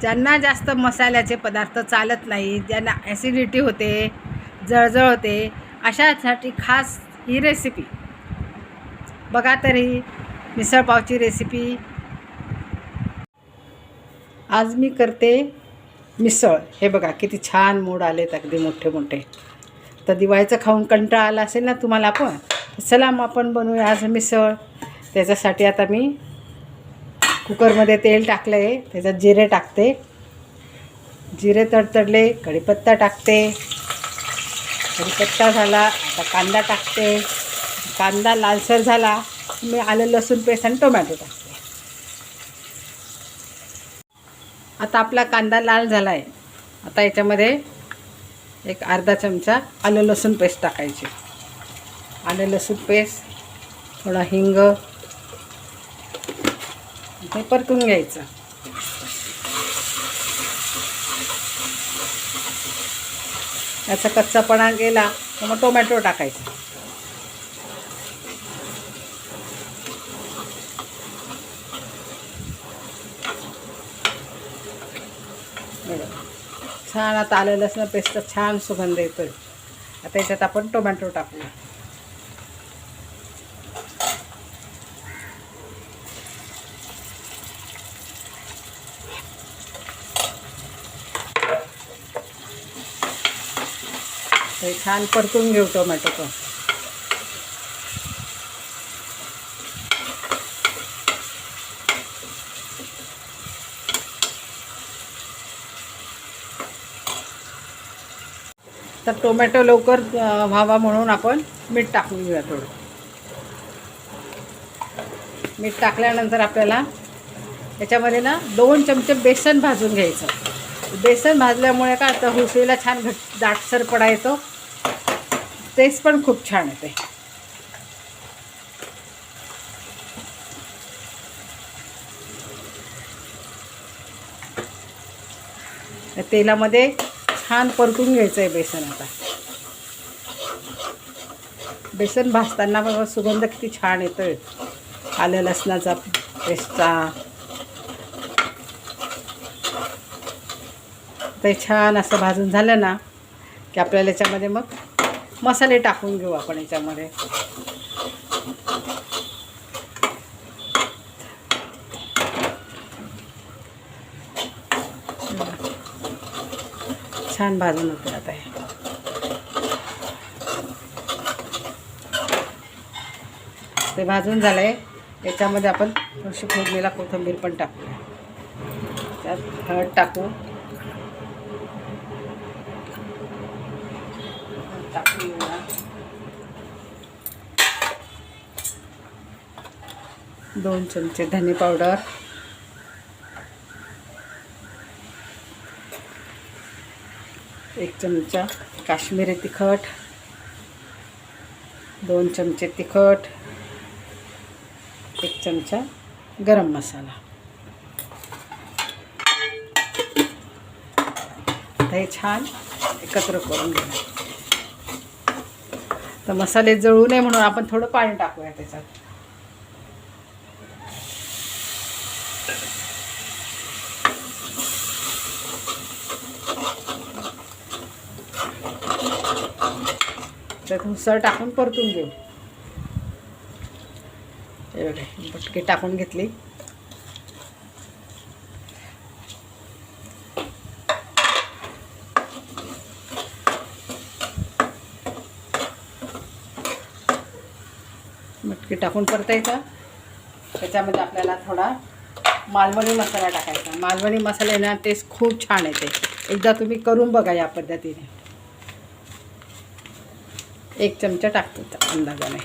ज्यांना जास्त मसाल्याचे पदार्थ चालत नाही ज्यांना ॲसिडिटी होते जळजळ होते अशासाठी खास ही रेसिपी बघा तरी मिसळपावची रेसिपी आज मी करते मिसळ. हे बघा किती छान मूड आलेत अगदी मोठे मोठे. तर दिवाळीचं खाऊन कंटाळा आला असेल ना तुम्हाला पण चला मग आपण बनवूया आज मिसळ. त्याच्यासाठी आता मी कुकरमध्ये तेल टाकलं आहे त्याच्यात जिरे टाकते. जिरे तडतडले कढीपत्ता टाकते. कढीपत्ता झाला आता कांदा टाकते. कांदा लालसर झाला मी आलं लसूण पेस्ट आणि टोमॅटो टाकते. आता आपला कांदा लाल झाला आहे आता याच्यामध्ये एक अर्धा चमचा आलं लसूण पेस्ट टाकायची. आलं लसूण पेस्ट थोडा हिंग हे परतून घ्यायचं. याचा कच्चापणा गेला तर मग टोमॅटो टाकायचा. छान आता आलं लसणं पेस्ट छान सुगंध येतोय. आता याच्यात आपण टोमॅटो टाकूया हे छान परतून घेऊ टोमॅटो पण. तर टोमॅटो लवकर व्हावा म्हणून आपण मीठ टाकून घेऊया थोडं. मीठ टाकल्यानंतर आपल्याला याच्यामध्ये ना दोन चमचे बेसन भाजून घ्यायचं. बेसन भाजल्यामुळे काय तर हुसळीला छान घट दाटसरपणा येतो. टेस्ट पण खूप छान येते. तेलामध्ये छान परतून घ्यायचं आहे बेसन आता. बेसन भाजताना बघा सुगंध किती छान येतोय. आलं लसणाचा पेस्टचा. ते छान असं भाजून झालं ना की आपल्याला याच्यामध्ये मग मसाले टाकून घेऊ आपण याच्यामध्ये. छान भाजून होते आता हे. ते भाजून झालं आहे याच्यामध्ये आपण थोडीशी फोडणीला कोथिंबीर पण टाकूया. त्यात हळद टाकू टाकून घेऊया. दोन चमचे धने पावडर. एक चमचा काश्मीरी तिखट. दोन चमचे तिखट. एक चमचा गरम मसाला. आता हे छान एकत्र करून घ्या. तर मसाले जळू नये म्हणून आपण थोडं पाणी टाकूया त्याच्यात. त्यात मुसळ टाकून परतून घेऊ. हे बघा बटकी टाकून घेतली. मटकी टाकून परतायचा. त्याच्यामध्ये आपल्याला थोडा मालवणी मसाला टाकायचा. मालवणी ना टेस्ट खूप छान येते. एकदा तुम्ही करून बघा या पद्धतीने. एक चमचा टाकतो त्या अंदाजाने.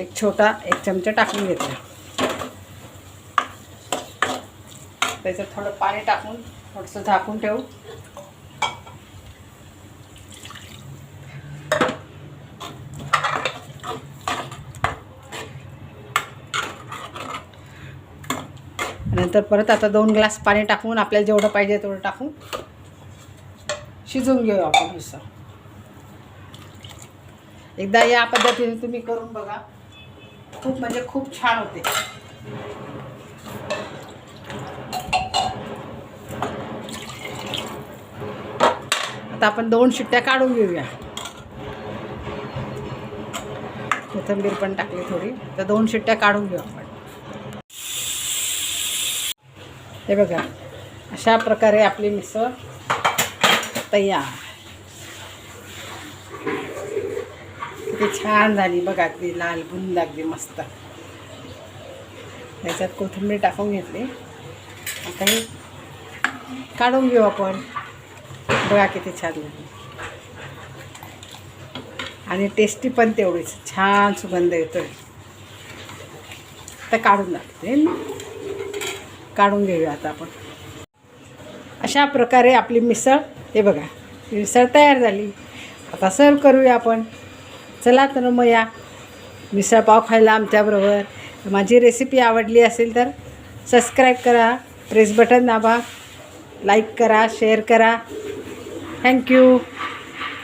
एक छोटा एक चमचा टाकून घेतला. त्याच्यात थोडं पाणी टाकून थोडंसं झाकून ठेवू. नंतर परत आता दोन ग्लास पाणी टाकून आपल्याला जेवढं पाहिजे तेवढं टाकून शिजवून घेऊ आपण मिसळ एकदा या पद्धतीने तुम्ही करून बघा. खूप म्हणजे खूप छान होते. आता आपण दोन शिट्ट्या काढून घेऊया. कोथिंबीर पण टाकली थोडी. तर दोन शिट्ट्या काढून घेऊ आपण. हे बघा अशा प्रकारे आपली मिसळ तयार. किती छान झाली बघा अगदी लाल बुंद अगदी मस्त. त्याच्यात कोथिंबीर टाकून घेतली. आता हे काढून घेऊ आपण. बघा किती छान झाली. आणि टेस्टी पण तेवढीच. छान सुगंध येतोय. तर काढून लागते काढून घेऊया आता आपण. अशा प्रकारे आपली मिसळ हे बघा मिसळ तयार झाली. आता सर्व करूया आपण. चला तर मग या मिसळ पाव खायला आमच्याबरोबर. माझी रेसिपी आवडली असेल तर सबस्क्राईब करा प्रेस बटन दाबा लाईक करा शेअर करा. Thank you